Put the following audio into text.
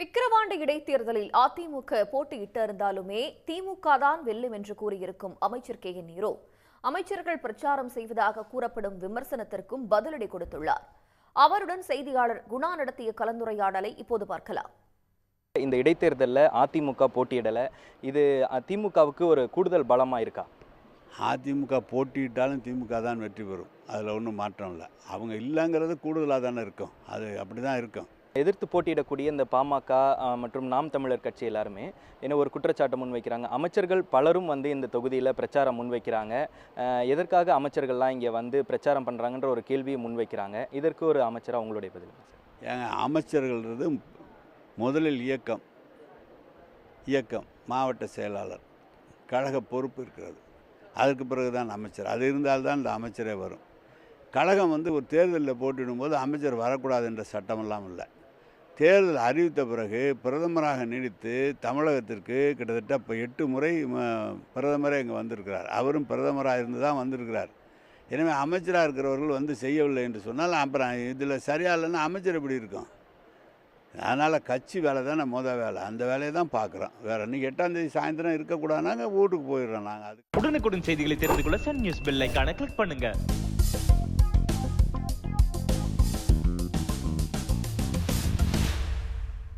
விக்கிரவாண்டி இடைத்தேர்தலில் அதிமுக போட்டியிட்டு இருந்தாலுமே திமுக தான் வெல்லும் என்று கூறியிருக்கும் அமைச்சர் கே என் நீரோ. அமைச்சர்கள் பிரச்சாரம் செய்வதாக கூறப்படும் விமர்சனத்திற்கும் பதிலடி கொடுத்துள்ளார். அவருடன் செய்தியாளர் குணா நடத்திய கலந்துரையாடலை இப்போது பார்க்கலாம். இந்த இடைத்தேர்தலில் அதிமுக போட்டியிடலை. இது திமுகவுக்கு ஒரு கூடுதல் பலமாக இருக்கா? அதிமுக போட்டியிட்டாலும் திமுக தான் வெற்றி பெறும். அதில் ஒன்றும் மாற்றம் இல்லை. அவங்க இல்லைங்கிறது கூடுதலாக தானே இருக்கும். அது அப்படி தான் இருக்கும். எதிர்த்து போட்டியிடக்கூடிய இந்த பாமக மற்றும் நாம் தமிழர் கட்சி எல்லாருமே என்ன ஒரு குற்றச்சாட்டை முன்வைக்கிறாங்க. அமைச்சர்கள் பலரும் வந்து இந்த தொகுதியில் பிரச்சாரம் முன்வைக்கிறாங்க. எதற்காக அமைச்சர்கள்லாம் இங்கே வந்து பிரச்சாரம் பண்ணுறாங்கன்ற ஒரு கேள்வியை முன்வைக்கிறாங்க. இதற்கு ஒரு அமைச்சராக உங்களுடைய பதில் ஏங்க அமைச்சர்கள்ன்றது முதலில் இயக்கம். இயக்கம் மாவட்ட செயலாளர். கழக பொறுப்பு இருக்கிறது. அதற்கு பிறகு தான் அமைச்சர். அது இருந்தால்தான் இந்த அமைச்சரே வரும். கழகம் வந்து ஒரு தேர்தலில் போட்டியிடும்போது அமைச்சர் வரக்கூடாது என்ற சட்டமெல்லாம் இல்லை. தேர்தல் அறிவித்த பிறகு பிரதமராக நீடித்து தமிழகத்திற்கு கிட்டத்தட்ட இப்போ எட்டு முறை ம- பிரதமரே இங்கே வந்திருக்கிறார். அவரும் பிரதமராக இருந்து தான் வந்திருக்கிறார். எனவே அமைச்சராக இருக்கிறவர்கள் வந்து செய்யவில்லை என்று சொன்னால் அப்புறம் இதில் சரியாக இல்லைன்னா அமைச்சர் எப்படி இருக்கும்? அதனால் கட்சி வேலை தானே மொதல் வேலை. அந்த வேலையை தான் பார்க்குறோம். வேறு இன்னைக்கு எட்டாந்தேதி சாயந்தரம் இருக்கக்கூடாதுனாங்க வீட்டுக்கு போயிடுறோம் நாங்கள் அது உடனுக்குடன் செய்திகளை தெரிந்து கொள்ள சன் நியூஸ் பெல் கிளிக் பண்ணுங்கள்